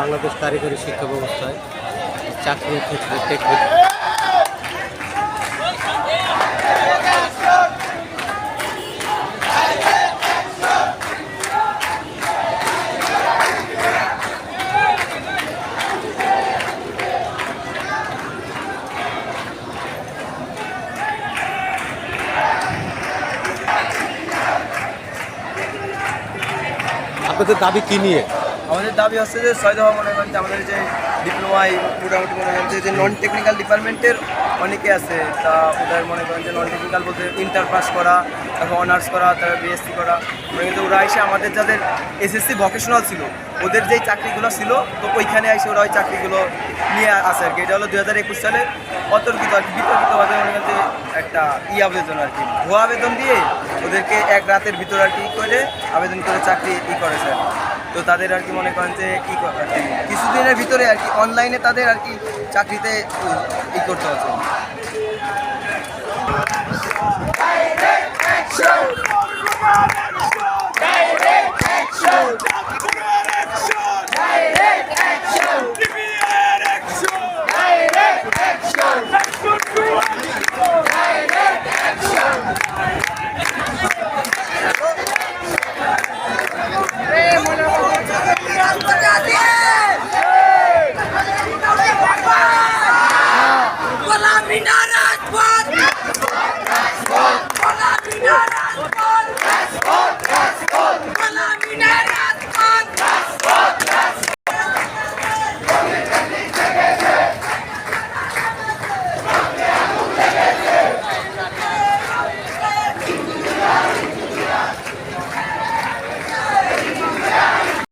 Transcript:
বাংলাদেশ কারিগরি শিক্ষা ব্যবস্থায় চাকরির ক্ষেত্রে টেকনিক আপনাদের দাবি কি নিয়ে? আমাদের দাবি হচ্ছে যে ছয় দফা মনে করেন যে আমাদের যে ডিপ্লোমায় মোটামুটি মনে করেন যে- নন টেকনিক্যাল ডিপার্টমেন্টের অনেকে আছে, তা ওদের মনে করেন যে নন টেকনিক্যাল বলতে ইন্টার পাস করা, তারপর অনার্স করা, তারপর বিএসসি করা। কিন্তু ওরা এসে আমাদের যাদের এসএসসি ভকেশনাল ছিল, ওদের যেই চাকরিগুলো ছিল, তো ওইখানে এসে ওরা ওই চাকরিগুলো নিয়ে আসে আর কি। এটা হলো দু হাজার একুশ সালে অতর্কিত আর কি, বিতর্কিতভাবে মনে করেন যে একটা ই আবেদন আর কি। ভুয়া আবেদন দিয়ে ওদেরকে এক রাতের ভিতর আর কি করে আবেদন করে চাকরি ই করে স্যার। তো তাদের আর কি মনে করেন যে কী কিছুদিনের ভিতরে আর কি অনলাইনে তাদের আর কি চাকরিতে ই করতে হচ্ছে।